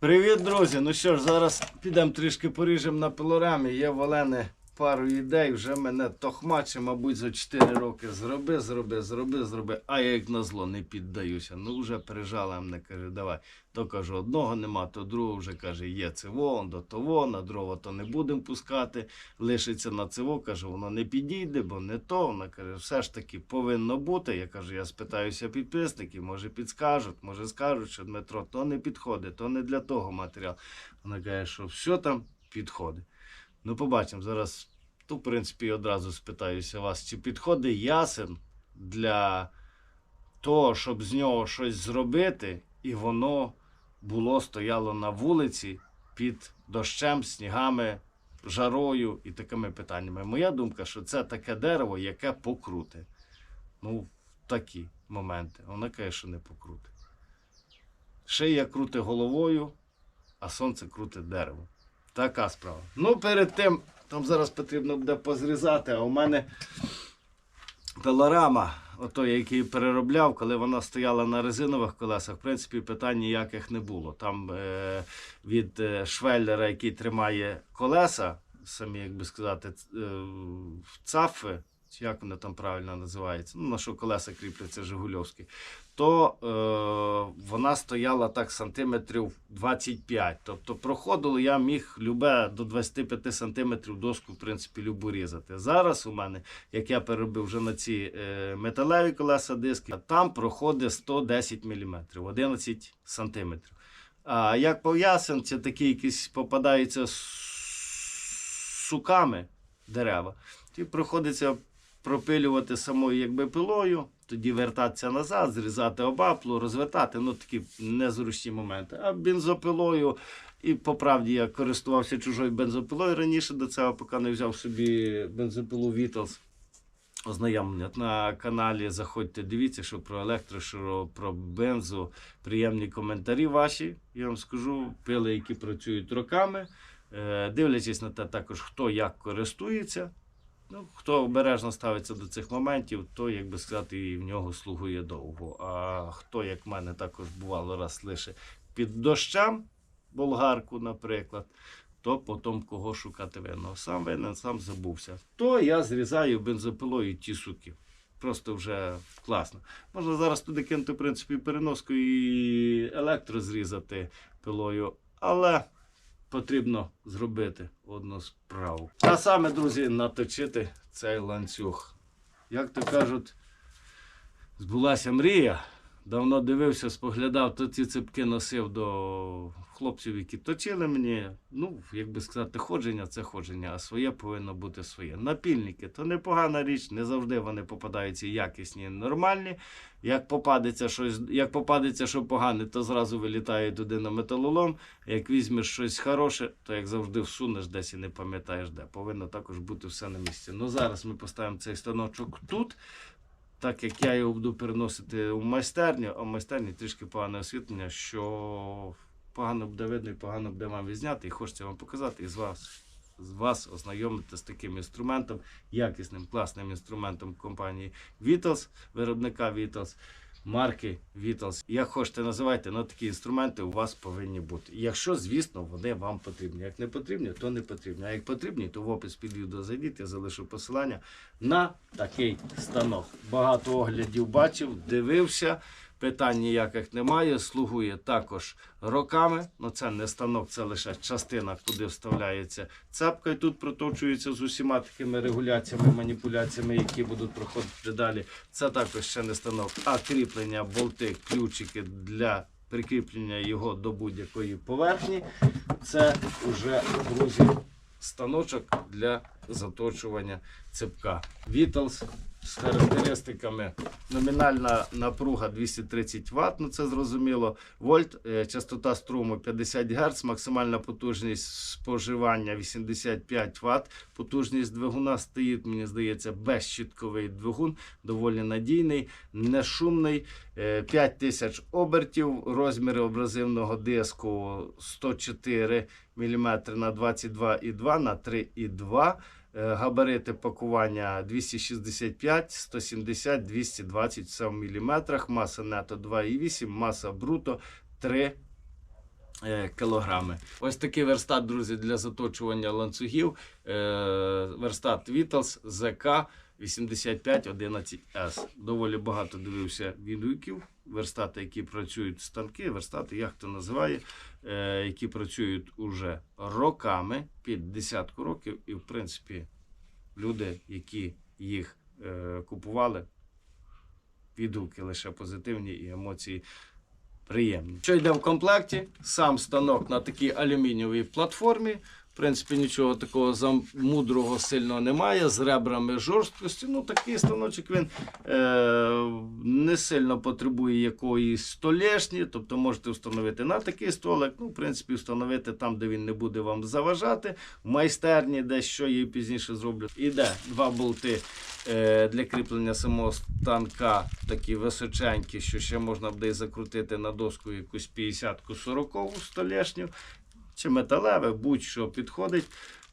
Привіт, друзі! Ну що ж, зараз підемо трішки поріжемо на пилорамі. Є в Олени пару ідей, вже мене тохмаче, мабуть, за 4 роки. Зроби, зроби, зроби, зроби. А я як назло не піддаюся. Ну вже пережала мене, каже, давай. То кажу, одного нема, то другого вже каже, є циво, до того, на дрова то не будемо пускати. Лишиться на циво, каже, воно не підійде, бо не то. Вона каже, все ж таки повинно бути. Я кажу, я спитаюся підписників, може підскажуть, може скажуть, що Дмитро, то не підходить, то не для того матеріал. Вона каже, що все там підходить. Ну, побачимо зараз. То, в принципі, одразу спитаюся вас, чи підходить ясен для того, щоб з нього щось зробити, і воно було стояло на вулиці під дощем, снігами, жарою і такими питаннями. Моя думка, що це таке дерево, яке покрути. Ну, такі моменти. Вона каже, не покрути. Шия крути головою, а сонце крутить дерево. Така справа. Ну, перед тим, там зараз потрібно буде позрізати, а у мене пилорама, ото який переробляв, коли вона стояла на резинових колесах, в принципі, питань ніяких не було. Там е, від е, швеллера, який тримає колеса, самі, як би сказати, е, цафи, чи як вони там правильно називаються, ну, на що колеса кріпляться Жигульовські, то е, вона стояла так сантиметрів 25. Тобто проходило, я міг любе до 25 сантиметрів доску, в принципі, любу різати. Зараз у мене, як я переробив вже на ці е, металеві колеса диски, там проходить 110 мм, 11 сантиметрів. А як пов'ясен, це такі якісь попадаються суками дерева, ті приходиться пропилювати самою якби пилою, тоді вертатися назад, зрізати обаплу, розвертати, ну такі незручні моменти. А бензопилою, і по правді я користувався чужою бензопилою раніше до цього, поки не взяв собі бензопилу Вітлз. Ознайомлення на каналі. Заходьте, дивіться, що про електро, що про бензу. Приємні коментарі ваші. Я вам скажу, пили, які працюють роками. Е, Дивлячись на те, також хто як користується. Ну, хто обережно ставиться до цих моментів, то, як би сказати, і в нього слугує довго. А хто, як в мене також бувало раз лише під дощем, болгарку, наприклад, то потім кого шукати винного. Сам винен, сам забувся. То я зрізаю бензопилою ті суки. Просто вже класно. Можна зараз туди кинути, в принципі, переноску і електро зрізати пилою, але потрібно зробити одну справу. А саме, друзі, наточити цей ланцюг. Як то кажуть, збулася мрія. Давно дивився, споглядав, то ці ципки носив до хлопців, які точили мені. Ну, як би сказати, ходження це ходження, а своє повинно бути своє. Напільники то непогана річ, не завжди вони попадаються якісні, нормальні. Як попадеться щось, як попадеться, що погане, то зразу вилітає туди на металолом. Як візьмеш щось хороше, то як завжди всунеш десь і не пам'ятаєш де. Повинно також бути все на місці. Ну зараз ми поставимо цей станочок тут. Так як я його буду переносити у майстерню, а в майстерні трішки погане освітлення, що погано буде видно і погано буде вам відзняти, і хочеться вам показати і з вас, з вас ознайомити з таким інструментом, якісним, класним інструментом компанії Vitals, виробника Vitals, марки Vitals. Як хочете називайте, але такі інструменти у вас повинні бути. Якщо, звісно, вони вам потрібні. Як не потрібні, то не потрібні. А як потрібні, то в опис під відео зайдіть, я залишу посилання на такий станок. Багато оглядів бачив, дивився. Питань ніяких немає, слугує також роками. Ну це не станок, це лише частина, куди вставляється цепка, і тут проточується з усіма такими регуляціями, маніпуляціями, які будуть проходити далі. Це також ще не станок, а кріплення, болти, ключики для прикріплення його до будь-якої поверхні. Це вже, друзі, станочок для заточування цепка. Vitals з характеристиками. Номінальна напруга 230 Вт, ну це зрозуміло. Вольт, е, частота струму 50 Гц, максимальна потужність споживання 85 Вт. Потужність двигуна стоїть, мені здається, безщітковий двигун, доволі надійний, не шумний. Е, 5000 обертів, розміри абразивного диску 104 мм на 22,2 на 3,2 Е, Габарити пакування 265, 170, 220 все в міліметрах. Маса нето 2,8, маса бруто 3 е, кілограми. Ось такий верстат, друзі, для заточування ланцюгів. Е, Верстат Vitals ZK 8511S. Доволі багато дивився відгуків. Верстати, які працюють станки, верстати, як хто називає, е, які працюють уже роками, під десятку років, і в принципі люди, які їх е, купували, відгуки лише позитивні і емоції приємні. Що йде в комплекті? Сам станок на такій алюмінієвій платформі. Принципі, нічого такого замудрого сильного немає. З ребрами жорсткості. Ну, такий станочок він е, не сильно потребує якоїсь столешні. Тобто можете встановити на такий столик. Ну, в принципі, встановити там, де він не буде вам заважати. В майстерні, де що я пізніше зроблю. Іде два болти е, для кріплення самого станка, такі височенькі, що ще можна буде закрутити на доску якусь 50-ку 40 столешню чи металеве, будь-що підходить.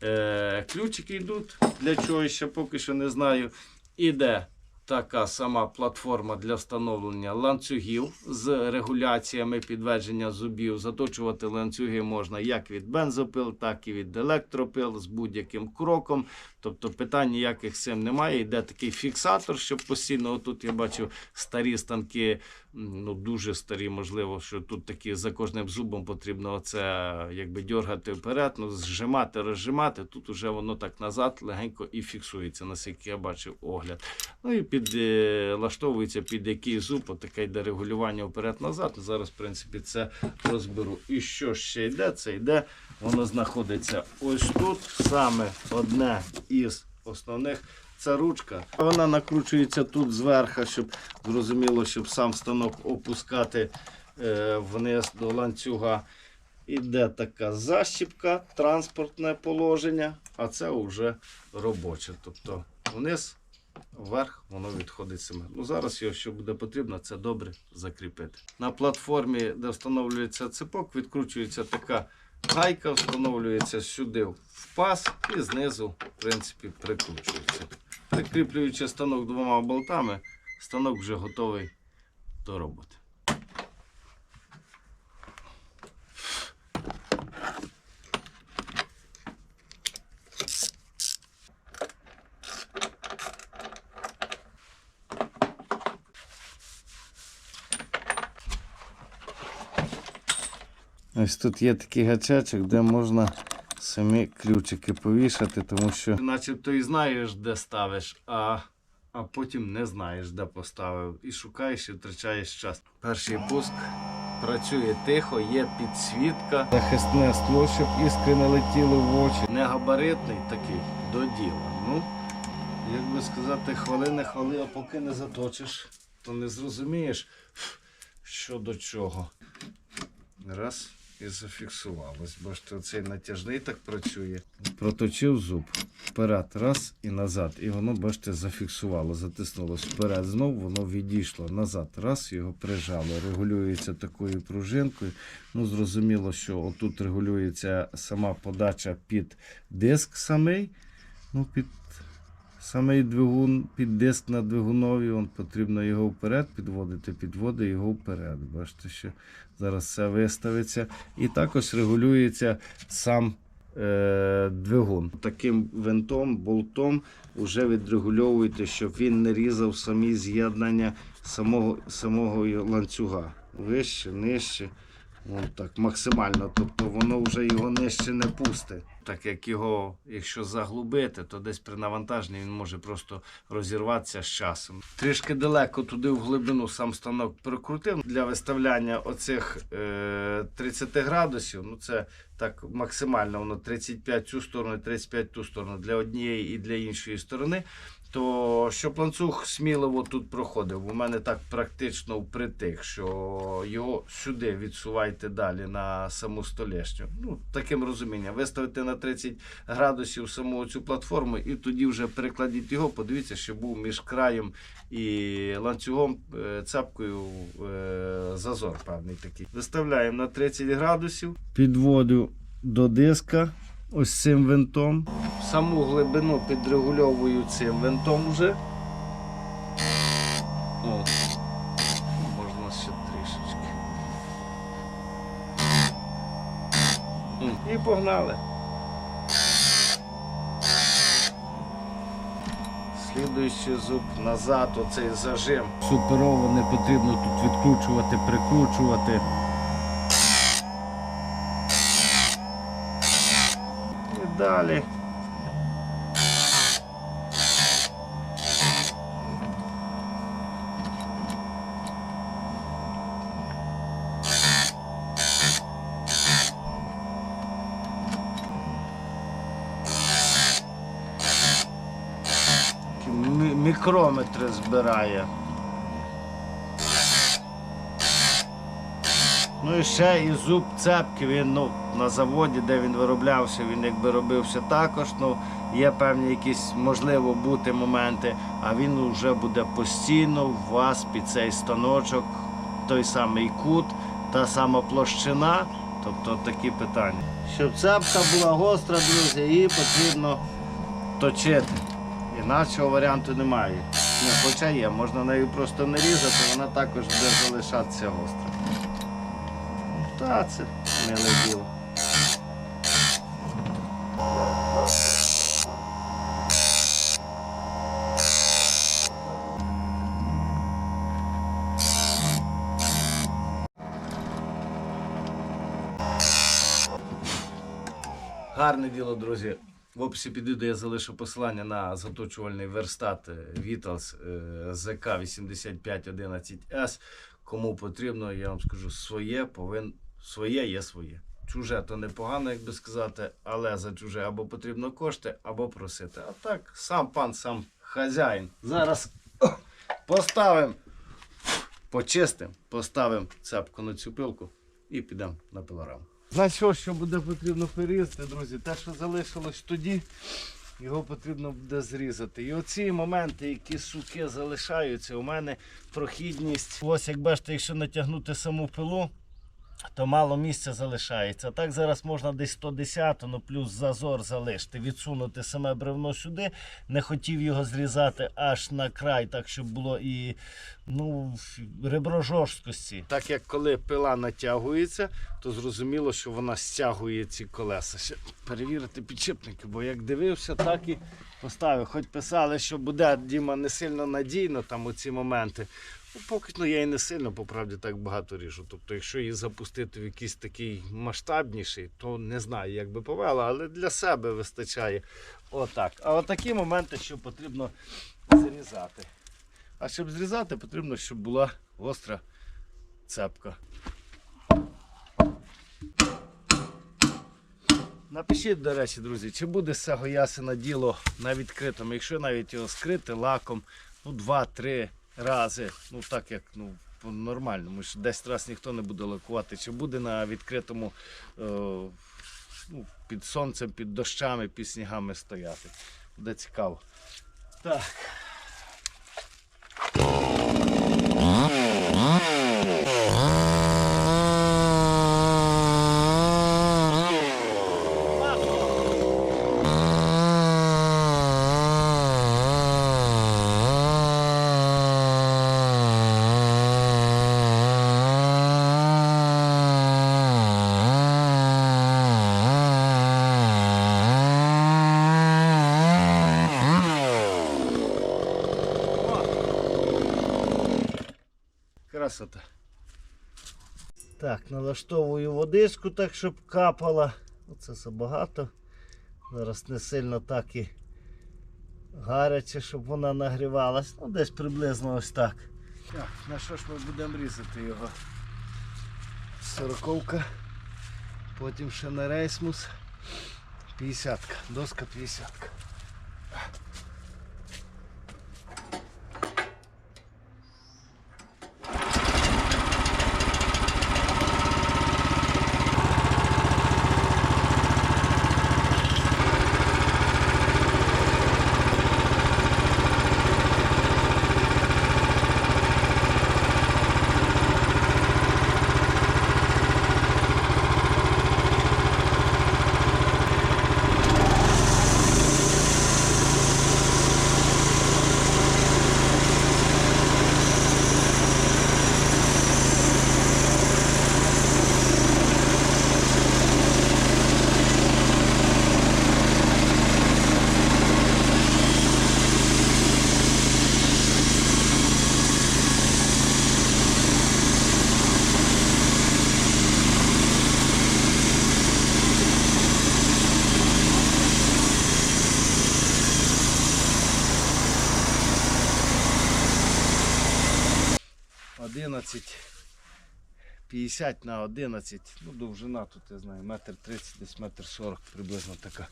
Е, ключики йдуть, для чого ще поки що не знаю. Іде така сама платформа для встановлення ланцюгів з регуляціями підведення зубів. Заточувати ланцюги можна як від бензопил, так і від електропил з будь-яким кроком. Тобто питань ніяких з цим немає. Йде такий фіксатор, щоб постійно тут я бачу старі станки, ну дуже старі, можливо, що тут такі за кожним зубом потрібно оце якби дергати вперед, ну, зжимати, розжимати. Тут уже воно так назад легенько і фіксується, наскільки я бачив огляд. Ну і підлаштовується під який зуб, отаке йде регулювання вперед-назад. Зараз, в принципі, це розберу. І що ще йде? Це йде, воно знаходиться ось тут. Саме одне із основних. Це ручка. Вона накручується тут зверху, щоб зрозуміло, щоб сам станок опускати е, вниз до ланцюга. Іде така защіпка, транспортне положення, а це вже робоче. Тобто вниз, вверх, воно відходить саме. Ну, зараз його, що буде потрібно, це добре закріпити. На платформі, де встановлюється цепок, відкручується така гайка, встановлюється сюди в паз і знизу, в принципі, прикручується. Прикріплюючи станок двома болтами, станок вже готовий до роботи. Ось тут є такий гачечок, де можна самі ключики повішати, тому що начебто і знаєш, де ставиш, а, а потім не знаєш, де поставив. І шукаєш і втрачаєш час. Перший пуск працює тихо, є підсвітка. Захисне скло, щоб іскри не летіли в очі. Не габаритний такий до діла. Ну, як би сказати, хвилини хвали, а поки не заточиш, то не зрозумієш, що до чого. Раз і зафіксувалось. Бачите, оцей натяжний так працює. Проточив зуб. Вперед, раз і назад. І воно, бачите, зафіксувало, затиснулось вперед. Знов воно відійшло назад. Раз, його прижало. Регулюється такою пружинкою. Ну, зрозуміло, що отут регулюється сама подача під диск самий. Ну, під Самий двигун під диск на двигунові, он, потрібно його вперед підводити, підводить його вперед. Бачите, що зараз все виставиться. І також регулюється сам е, двигун. Таким винтом, болтом вже відрегульовуєте, щоб він не різав самі з'єднання самого, самого ланцюга. Вище, нижче. Вон так, максимально. Тобто воно вже його нижче не пусте. Так як його, якщо заглубити, то десь при навантаженні він може просто розірватися з часом. Трішки далеко туди в глибину сам станок прикрутив для виставляння оцих е, 30 градусів. Ну це так максимально воно 35 цю сторону, 35 ту сторону для однієї і для іншої сторони. То щоб ланцюг сміливо тут проходив, у мене так практично впритик, що його сюди відсувайте далі на саму столешню. Ну, таким розумінням. Виставите на 30 градусів саму цю платформу і тоді вже перекладіть його. Подивіться, що був між краєм і ланцюгом е, цапкою е, зазор певний такий. Виставляємо на 30 градусів. Підводю до диска ось цим винтом. Саму глибину підрегульовую цим винтом вже. О, можна ще трішечки. І погнали. Слідуючий зуб назад, оцей зажим. Суперово не потрібно тут відкручувати, прикручувати. Далі. Мікрометри збирає. Ну і ще і зуб цепки, він ну, на заводі, де він вироблявся, він якби робився також. Ну, є певні якісь можливо бути моменти, а він вже буде постійно у вас під цей станочок, той самий кут, та сама площина. Тобто такі питання. Щоб цепка була гостра, друзі, її потрібно точити. Інакшого варіанту немає. Ну, хоча є, можна нею просто не різати, вона також буде залишатися гостра. Та це миле діло. Гарне діло, друзі. В описі під відео я залишу посилання на заточувальний верстат Vitals ZK8511S. Кому потрібно, я вам скажу, своє повин... своє є своє. Чуже то непогано, як би сказати, але за чуже або потрібно кошти, або просити. А так, сам пан, сам хазяїн. Зараз поставимо, почистимо, поставимо цепку на цю пилку і підемо на пилораму. Значить, що, що буде потрібно перерізати, друзі, те, що залишилось тоді, його потрібно буде зрізати. І оці моменти, які суки залишаються, у мене прохідність. Ось як бачите, якщо натягнути саму пилу, то мало місця залишається. Так зараз можна десь 110, ну плюс зазор залишити, відсунути саме бревно сюди. Не хотів його зрізати аж на край, так щоб було і ну, ребро жорсткості. Так як коли пила натягується, то зрозуміло, що вона стягує ці колеса. Ще перевірити підшипники, бо як дивився, так і поставив. Хоч писали, що буде Діма не сильно надійно, там оці моменти. Ну, поки ну, я і не сильно по правді так багато ріжу. Тобто, якщо її запустити в якийсь такий масштабніший, то не знаю, як би повела, але для себе вистачає. Отак. А отакі моменти, що потрібно зрізати. А щоб зрізати, потрібно, щоб була гостра цепка. Напишіть, до речі, друзі, чи буде цього діло на відкритому. Якщо навіть його скрити лаком, ну 2-3 рази, ну так як ну, по нормальному, що 10 разів ніхто не буде лакувати, чи буде на відкритому е, ну, під сонцем, під дощами, під снігами стояти. Буде цікаво. Так. Красота. Так, налаштовую водичку так, щоб капала. Оце забагато. Зараз не сильно так і гаряче, щоб вона нагрівалась. Ну, десь приблизно ось так. Так, на що ж ми будемо різати його? Сороковка. Потім ще на рейсмус. 50-ка, Доска 50. 11. 50 на 11. Ну, довжина тут, я знаю, метр 30, десь метр 40 приблизно така.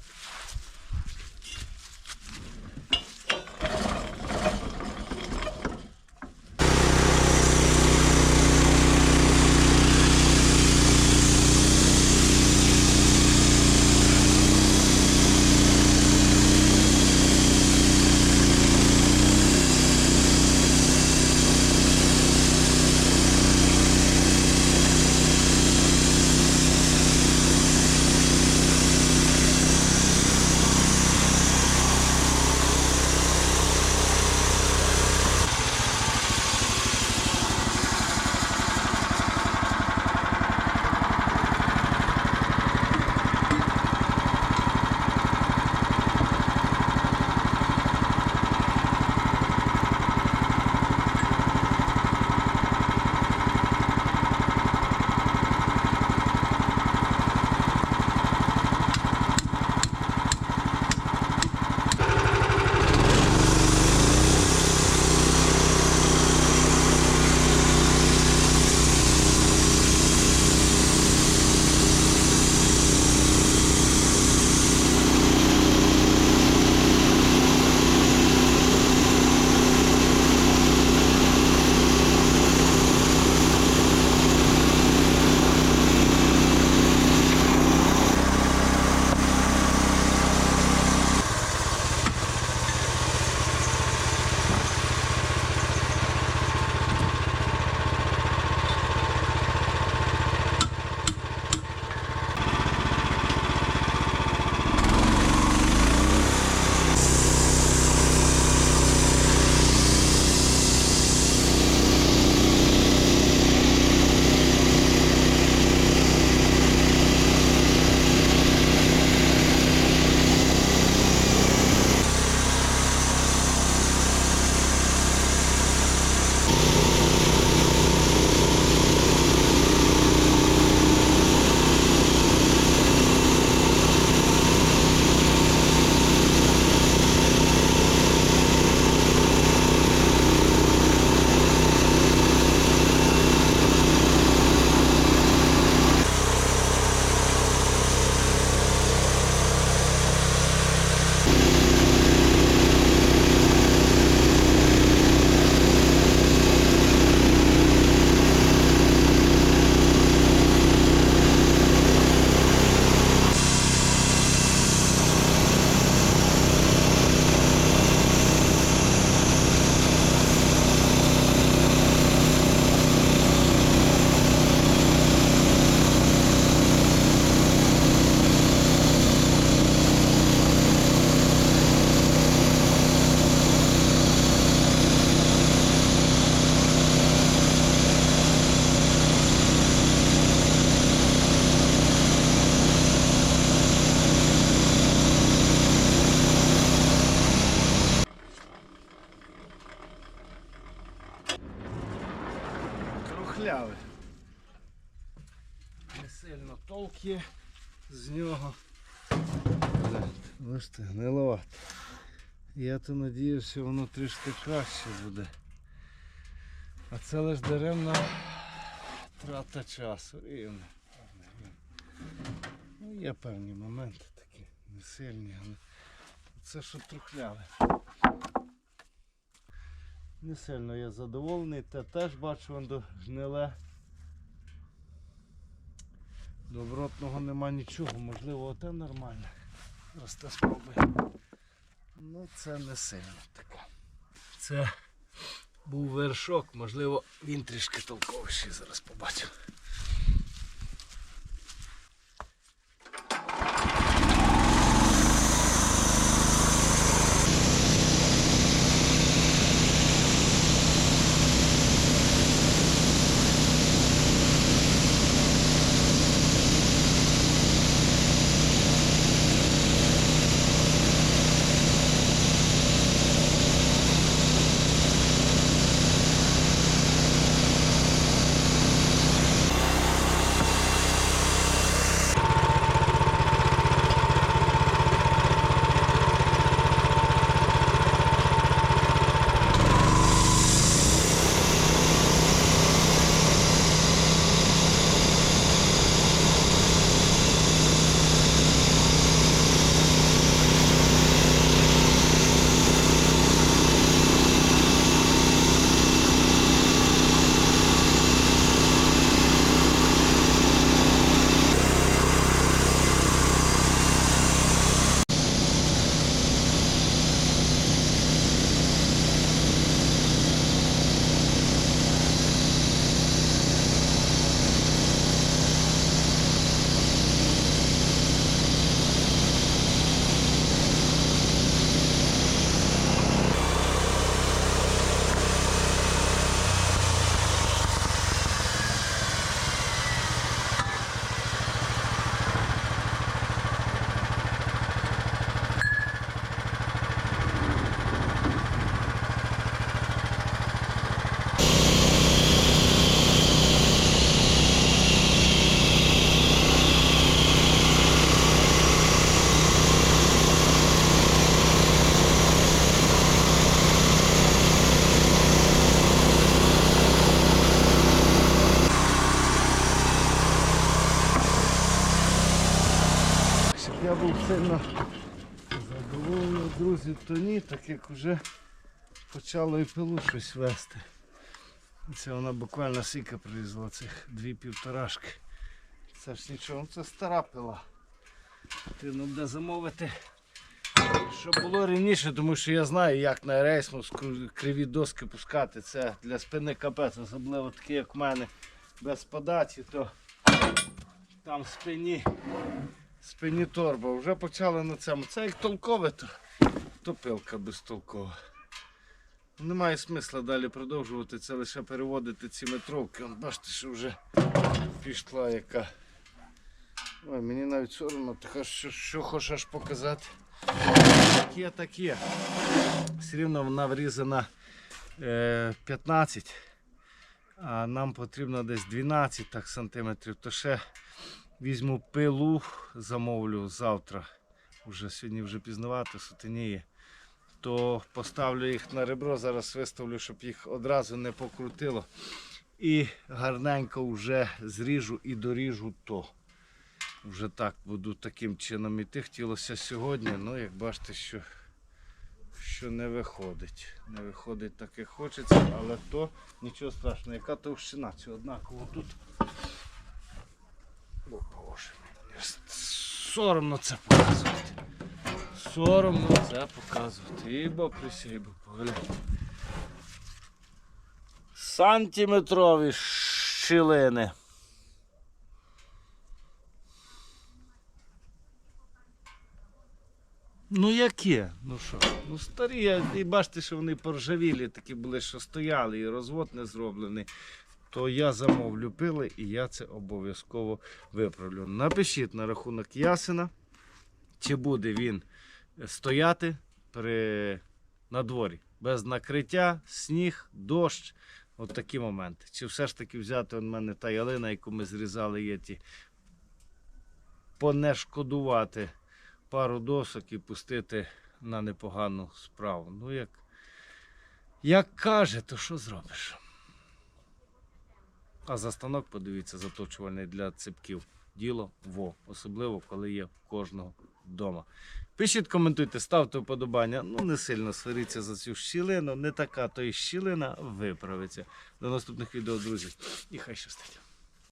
Толк є з нього. Бачите, гниловато. Я то надіявся, воно трішки краще буде. А це лише даремна трата часу. Рівно. Ну, є певні моменти такі, не сильні, але це що трухляве. Не сильно я задоволений, те теж бачу воно гниле. Добротного нема нічого, можливо, оте нормально. Зараз те спробуємо. Ну це не сильно таке. Це був вершок, можливо, він трішки толковіший, зараз побачимо. Сильно задоволений, друзі, то ні, так як вже почало і пилу щось вести. Це вона буквально сіка привезла цих дві півторашки. Це ж нічого, ну це стара пила. Потрібно буде замовити. Щоб було рівніше, тому що я знаю, як на рейсму криві доски пускати. Це для спини капець, особливо такі, як в мене, без подачі, то там в спині, спині торба. Вже почали на цьому. Це як толкове, то, то пилка безтолкова. Немає смисла далі продовжувати, це лише переводити ці метровки. Вон, бачите, що вже пішла яка. Ой, мені навіть соромно, ти що, що хочеш показати. Так є, так є. Все рівно вона врізана е, 15, а нам потрібно десь 12 так, сантиметрів. То ще візьму пилу, замовлю завтра. Уже сьогодні вже пізнавато, сутеніє. То поставлю їх на ребро, зараз виставлю, щоб їх одразу не покрутило. І гарненько вже зріжу і доріжу то. Вже так буду таким чином іти. Хотілося сьогодні, ну як бачите, що, що не виходить. Не виходить так, як хочеться, але то нічого страшного. Яка товщина? Це однаково тут. Соромно це показувати. Соромно це показувати. Ібо присібо, поглянь. Сантиметрові щілини. Ну яке? Ну що? Ну старі, і бачите, що вони поржавілі такі були, що стояли, і розвод не зроблений. То я замовлю пили і я це обов'язково виправлю. Напишіть на рахунок ясена, чи буде він стояти при на дворі без накриття, сніг, дощ. От такі моменти. Чи все ж таки взяти у мене та ялина, яку ми зрізали, є ті, понешкодувати пару досок і пустити на непогану справу. Ну, як, як каже, то що зробиш? А за станок подивіться, заточувальний для ципків. Діло во, особливо коли є кожного вдома. Пишіть, коментуйте, ставте вподобання. Ну, не сильно сваріться за цю щілину. Не така, то і щілина виправиться. До наступних відео, друзі. І хай щастить.